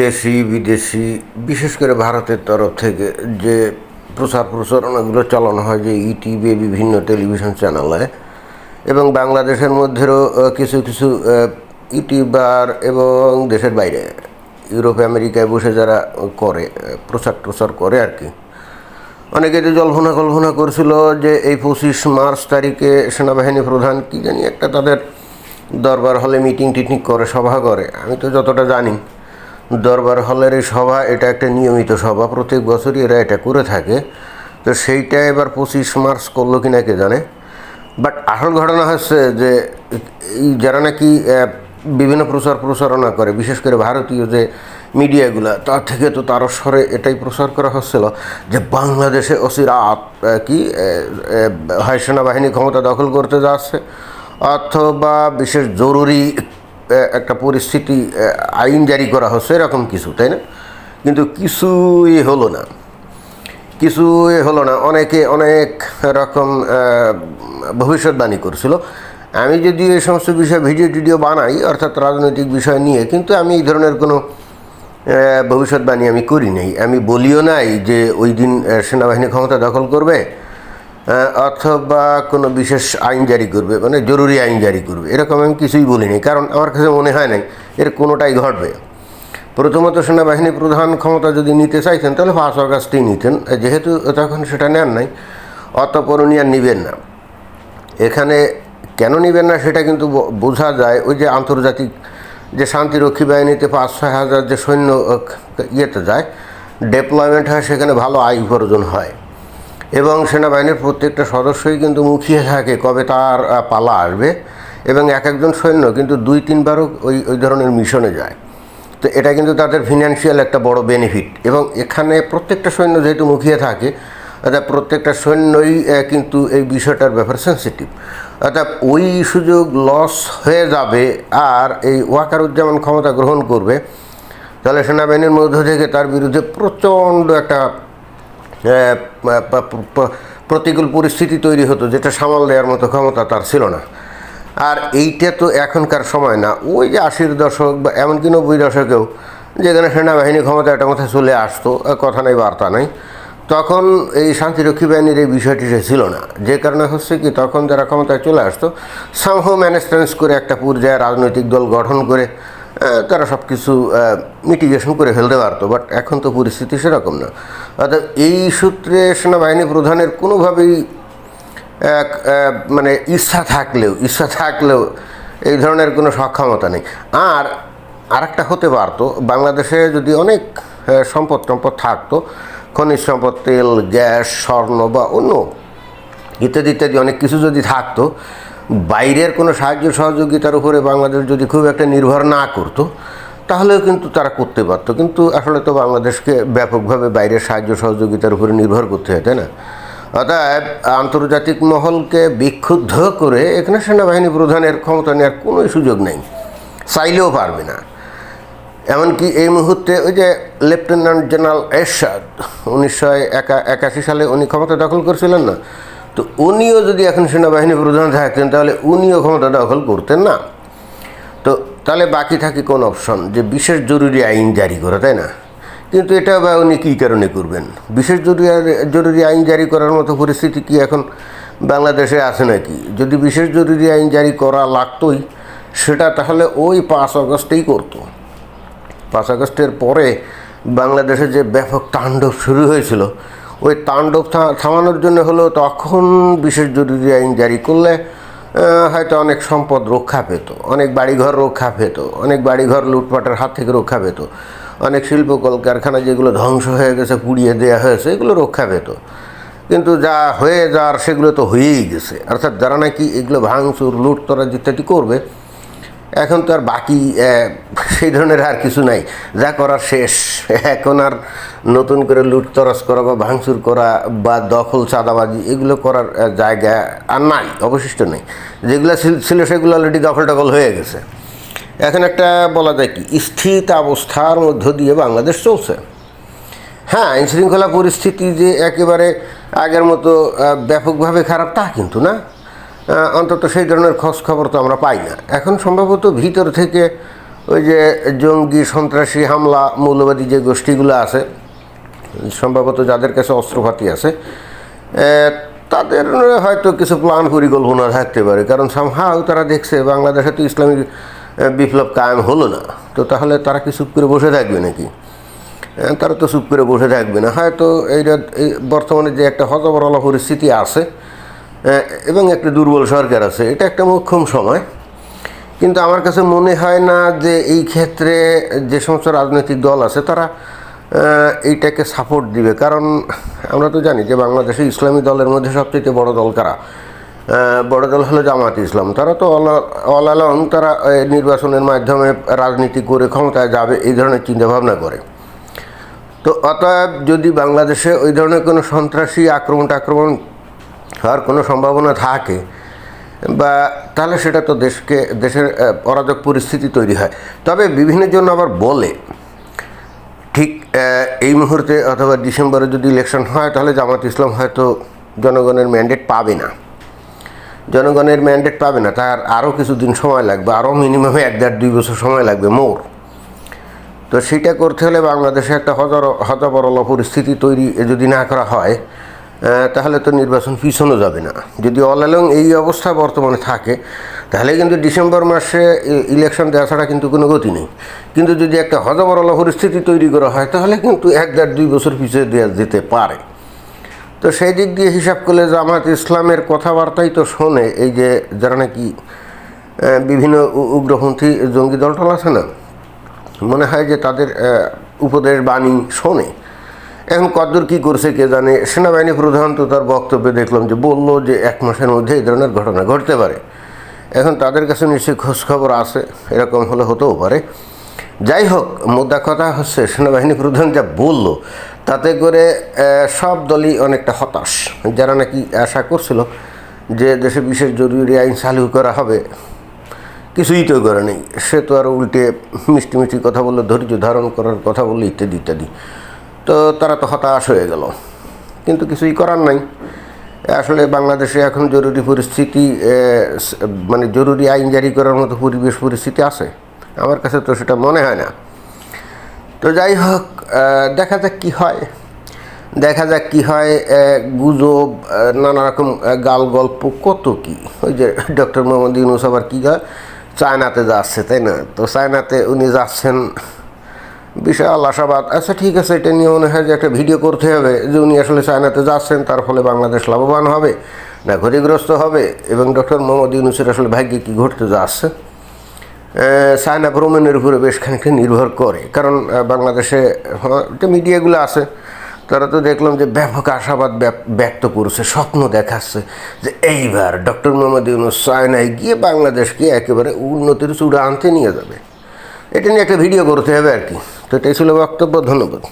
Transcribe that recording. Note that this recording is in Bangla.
দেশি, বিদেশি, বিশেষ করে ভারতের তরফ থেকে যে প্রচার প্রচারণাগুলো চালানো হয়, যে ইটিভি বিভিন্ন টেলিভিশন চ্যানেলে এবং বাংলাদেশের মধ্যেও কিছু কিছু ইউটিউবার এবং দেশের বাইরে, ইউরোপ, আমেরিকায় বসে যারা করে প্রচার প্রচার করে আর কি। অনেকে যে জল্পনা কল্পনা করছিল যে এই পঁচিশ মার্চ তারিখে সেনাবাহিনী প্রধান কি জানি একটা তাদের দরবার হলে মিটিং টিটিং করে, সভা করে, আমি তো যতটা জানি। দরবার হলের এই সভা, এটা একটা নিয়মিত সভা, প্রত্যেক বছরই এরা এটা করে থাকে। তো সেইটা এবার পঁচিশ মার্চ করল কি না কে জানে? বাট আসল ঘটনা হচ্ছে যে যারা নাকি বিভিন্ন প্রচার প্রচারণা করে, বিশেষ করে ভারতীয় যে মিডিয়াগুলো, তার থেকে তো তার স্বরে এটাই প্রচার করা হচ্ছিল যে বাংলাদেশে অচিরাত কি হয় সেনাবাহিনী ক্ষমতা দখল করতে যাচ্ছে, অথবা বিশেষ জরুরি একটা পরিস্থিতি আইন জারি করা হচ্ছে, এরকম কিছু, তাই না? কিন্তু কিছুই হলো না। কিছু এ হলো না। অনেকে অনেক রকম ভবিষ্যৎবাণী করছিল। আমি যদি এই সমস্ত বিষয়ে ভিডিও টিডিও বানাই, অর্থাৎ রাজনৈতিক বিষয় নিয়ে, কিন্তু আমি এই ধরনের কোনো ভবিষ্যৎবাণী আমি করি নাই। আমি বলিও নাই যে ওই দিন সেনাবাহিনী ক্ষমতা দখল করবে অথবা কোনো বিশেষ আইন জারি করবে মানে জরুরি আইন জারি করবে, এরকম আমি কিছুই বলিনি, কারণ আমার কাছে মনে হয় নাই, এর কোনোটাই ঘটবে। প্রথমত সেনাবাহিনী প্রধান ক্ষমতা যদি নিতে চাইতেন তাহলে পাঁচ অগাস্টেই নিতেন যেহেতু তখন সেটা নেন নাই, অতপর আর নিবেন না। এখানে কেন নিবেন না সেটা কিন্তু বোঝা যায়, ওই যে আন্তর্জাতিক যে শান্তিরক্ষী বাহিনীতে পাঁচ ছয় হাজার যে সৈন্য ইয়েতে যায় ডেপ্লয়মেন্ট হয়, সেখানে ভালো আয় উপার্জন হয়। এবং সেনাবাহিনীর প্রত্যেকটা সদস্যই কিন্তু মুখিয়ে থাকে কবে তার পালা আসবে। এবং এক একজন সৈন্য কিন্তু দুই তিনবারও ওই ওই ধরনের মিশনে যায়। তো এটা কিন্তু তাদের ফিনান্সিয়াল একটা বড় বেনিফিট এবং এখানে প্রত্যেকটা সৈন্য যেহেতু মুখিয়ে থাকে, অর্থাৎ প্রত্যেকটা সৈন্যই কিন্তু এই বিষয়টার ব্যাপারে সেন্সিটিভ অর্থাৎ ওই সুযোগ লস হয়ে যাবে আর এই ওয়াকার ওয়াকারুজ্জামান ক্ষমতা গ্রহণ করবে, তাহলে সেনাবাহিনীর মধ্য থেকে তার বিরুদ্ধে প্রচণ্ড একটা প্রতিকূল পরিস্থিতি তৈরি হতো, যেটা সামাল দেওয়ার মতো ক্ষমতা তার ছিল না। আর এইটা তো এখনকার সময় না। ওই যে আশির দশক বা এমনকি নব্বই দশকেও যেখানে সেনাবাহিনী ক্ষমতা একটা মাথায় চলে আসতো কথা নেই, বার্তা নাই, তখন এই শান্তিরক্ষী বাহিনীর এই বিষয়টি ছিল না। যে কারণে হচ্ছে কি, তখন যারা ক্ষমতায় চলে আসতো সামহ ম্যানেজমেন্টস করে একটা পর্যায়ে রাজনৈতিক দল গঠন করে তারা সব কিছু মিটিগেশন করে ফেলতে পারতো বাট এখন তো পরিস্থিতি সেরকম না। অর্থাৎ এই সূত্রে সেনাবাহিনী প্রধানের কোনোভাবেই মানে ইচ্ছা থাকলেও ইচ্ছা থাকলেও এই ধরনের কোনো সক্ষমতা নেই। আর আরেকটা হতে পারতো, বাংলাদেশে যদি অনেক সম্পদ টম্পদ থাকতো, খনিজ সম্পদ, তেল, গ্যাস, স্বর্ণ বা অন্য ইত্যাদি ইত্যাদি অনেক কিছু যদি থাকতো বাইরের কোনো সাহায্য সহযোগিতার উপরে বাংলাদেশ যদি খুব একটা নির্ভর না করতো, তাহলেও কিন্তু তারা করতে পারতো। কিন্তু আসলে তো বাংলাদেশকে ব্যাপকভাবে বাইরের সাহায্য সহযোগিতার উপরে নির্ভর করতে হয়, তাই না? অতএব আন্তর্জাতিক মহলকে বিক্ষুব্ধ করে এখানে সেনাবাহিনী প্রধানের ক্ষমতা নেওয়ার কোনো সুযোগ নেই। চাইলেও পারবে না। এমনকি এই মুহূর্তে ওই যে লেফটেন্যান্ট জেনারেল এরশাদ, উনিশশো একা একাশি সালে উনি ক্ষমতা দখল করছিলেন না? তো উনিও যদি এখন সেনাবাহিনী প্রধান থাকতেন তাহলে উনিও ক্ষমতা দখল করতেন না। তো তাহলে বাকি থাকে কোন অপশন? যে বিশেষ জরুরি আইন জারি করা, তাই না? কিন্তু এটা বা উনি কী কারণে করবেন? বিশেষ জরুরি জরুরি আইন জারি করার মতো পরিস্থিতি কি এখন বাংলাদেশে আছে নাকি? যদি বিশেষ জরুরি আইন জারি করা লাগতোই, সেটা তাহলে ওই পাঁচ আগস্টেই করতো। পাঁচ আগস্টের পরে বাংলাদেশে যে ব্যাপক তাণ্ডব শুরু হয়েছিল ওই তাণ্ডব থামানোর জন্য হলো তখন বিশেষ জরুরি আইন জারি করলে হয়তো অনেক সম্পদ রক্ষা পেত, অনেক বাড়িঘর রক্ষা পেত, অনেক বাড়িঘর লুটপাটের হাত থেকে রক্ষা পেত, অনেক শিল্প কলকারখানা যেগুলো ধ্বংস হয়ে গেছে, পুড়িয়ে দেওয়া হয়েছে, এগুলো রক্ষা পেত। কিন্তু যা হয়ে যাওয়ার সেগুলো তো হয়েই গেছে। অর্থাৎ যারা নাকি এগুলো ভাঙচুর, লুটতরাজ ইত্যাদি করবে এখন তো আর বাকি সেই ধরনের আর কিছু নাই। যা করার শেষ। এখন আর নতুন করে লুটতরাজ করা বা ভাঙচুর করা বা দখল, চাঁদাবাজি, এগুলো করার জায়গা আর নাই, অবশিষ্ট নেই। যেগুলো ছিল- সেগুলো অলরেডি দখল টখল হয়ে গেছে। এখন একটা বলা যায় কি, স্থিত অবস্থার মধ্য দিয়ে বাংলাদেশ চলছে। হ্যাঁ আইনশৃঙ্খলা পরিস্থিতি যে একেবারে আগের মতো ব্যাপকভাবে খারাপ তা কিন্তু না। অন্তত সেই ধরনের খোঁজ খবর তো আমরা পাই না। এখন সম্ভবত ভিতর থেকে ওই যে জঙ্গি, সন্ত্রাসী হামলা, মৌলবাদী যে গোষ্ঠীগুলো আছে, সম্ভবত যাদের কাছে অস্ত্রপাতি আছে তাদের হয়তো কিছু প্ল্যান পরিকল্পনা থাকতে পারে। কারণ সামহাও তারা দেখছে বাংলাদেশে তো ইসলামিক বিপ্লব কায়েম হলো না। তো তাহলে তারা কি চুপ করে বসে থাকবে নাকি? তারা তো চুপ করে বসে থাকবে না। হয়তো এইটা, এই বর্তমানে যে একটা হতবরলা পরিস্থিতি আছে এবং একটা দুর্বল সরকার আছে। এটা একটা মোক্ষম সময়। কিন্তু আমার কাছে মনে হয় না যে এই ক্ষেত্রে যে সমস্ত রাজনৈতিক দল আছে, তারা এইটাকে সাপোর্ট দিবে। কারণ আমরা তো জানি যে বাংলাদেশে ইসলামী দলের মধ্যে সবচেয়ে বড় দল কারা? বড় দল হলো জামাত ইসলাম। তারা তো অল অ্যালং তারা নির্বাচনের মাধ্যমে রাজনীতি করে ক্ষমতায় যাবে, এই ধরনের চিন্তাভাবনা করে। তো অতএব যদি বাংলাদেশে ওই ধরনের কোনো সন্ত্রাসী আক্রমণ টাক্রমণ হওয়ার কোনো সম্ভাবনা থাকে, বা তাহলে সেটা তো দেশকে, দেশের অরাজক পরিস্থিতি তৈরি হয়। তবে বিভিন্ন জন আবার বলে, ঠিক এই মুহূর্তে অথবা ডিসেম্বরে যদি ইলেকশন হয়, তাহলে জামাত ইসলাম হয়তো জনগণের ম্যান্ডেট পাবে না। জনগণের ম্যান্ডেট পাবে না, তার আরও কিছুদিন সময় লাগবে, আরও মিনিমাম এক দেড় দুই বছর সময় লাগবে মোর। তো সেটা করতে হলে বাংলাদেশে একটা হজর হজবরল পরিস্থিতি তৈরি যদি না করা হয় তাহলে তো নির্বাচন পিছনো যাবে না। যদি অল অ্যালং এই অবস্থা বর্তমানে থাকে, তাহলে কিন্তু ডিসেম্বর মাসে ইলেকশন দেওয়া ছাড়া কিন্তু কোনো গতি নেই। কিন্তু যদি একটা হজবরল পরিস্থিতি তৈরি করা হয়, তাহলে কিন্তু এক দেড় দুই বছর পিছিয়ে দেওয়া যেতে পারে। তো সেই দিক দিয়ে হিসাব করলে জামাত ইসলামের কথাবার্তাই তো শোনে, এই যে যারা নাকি বিভিন্ন উগ্রপন্থী জঙ্গি দলটল আছে না, মনে হয় যে তাদের উপদেশ বাণী শোনে। এখন কদ্দূর কী করছে কে জানে? সেনাবাহিনী প্রধান তো তার বক্তব্যে দেখলাম যে বলল যে এক মাসের মধ্যে এই ধরনের ঘটনা ঘটতে পারে। এখন তাদের কাছে নিশ্চয়ই খোঁজখবর আছে, এরকম হলে হতেও পারে। যাই হোক, মোদ্দা কথা হচ্ছে, সেনাবাহিনী প্রধান যা বলল, তাতে করে সব দলই অনেকটা হতাশ। যারা নাকি আশা করছিল যে দেশে বিশেষ জরুরি আইন চালু করা হবে, কিছুই তো করে নেই সে তো আর উল্টে মিষ্টি মিষ্টি কথা বলল, ধৈর্য ধারণ করার কথা বলল, ইত্যাদি ইত্যাদি। তো তারা তো হতাশ হয়ে গেল। কিন্তু কিছুই করার নাই। আসলে বাংলাদেশে এখন জরুরি পরিস্থিতি মানে জরুরি আইন জারি করার মতো পরিবেশ, পরিস্থিতি আছে। আমার কাছে তো সেটা মনে হয় না। তো যাই হোক দেখা যাক কী হয়। দেখা যাক কী হয় গুজব নানা রকম গাল গল্প, কত কি। ওই যে ডক্টর মোহাম্মদ ইউনুস আবার কী চায়নাতে যাচ্ছে, তাই না? তো চায়নাতে উনি যাচ্ছেন বিশাল আশাবাদ। আচ্ছা ঠিক আছে, এটা নিয়ে মনে হয় যে একটা ভিডিও করতে হবে। যে উনি আসলে চায়নাতে যাচ্ছেন, তার ফলে বাংলাদেশ লাভবান হবে, না ক্ষতিগ্রস্ত হবে। এবং ডক্টর মোহাম্মদ ইউনুসের আসলে ভাগ্যে কী ঘটতে যাচ্ছে? চায়না ভ্রমণের উপরে বেশ খানিকটা নির্ভর করে। কারণ বাংলাদেশে যে মিডিয়াগুলো আছে, তারা তো দেখলাম যে ব্যাপক আশাবাদ ব্যক্ত করছে, স্বপ্ন দেখাচ্ছে যে এইবার ডক্টর মোহাম্মদ ইউনুস চায়নায় গিয়ে বাংলাদেশকে একেবারে উন্নতির চূড়া আনতে নিয়ে যাবে। এটা নিয়ে একটা ভিডিও করতে হবে আর কি। তো এটাই ছিল বক্তব্য ধন্যবাদ।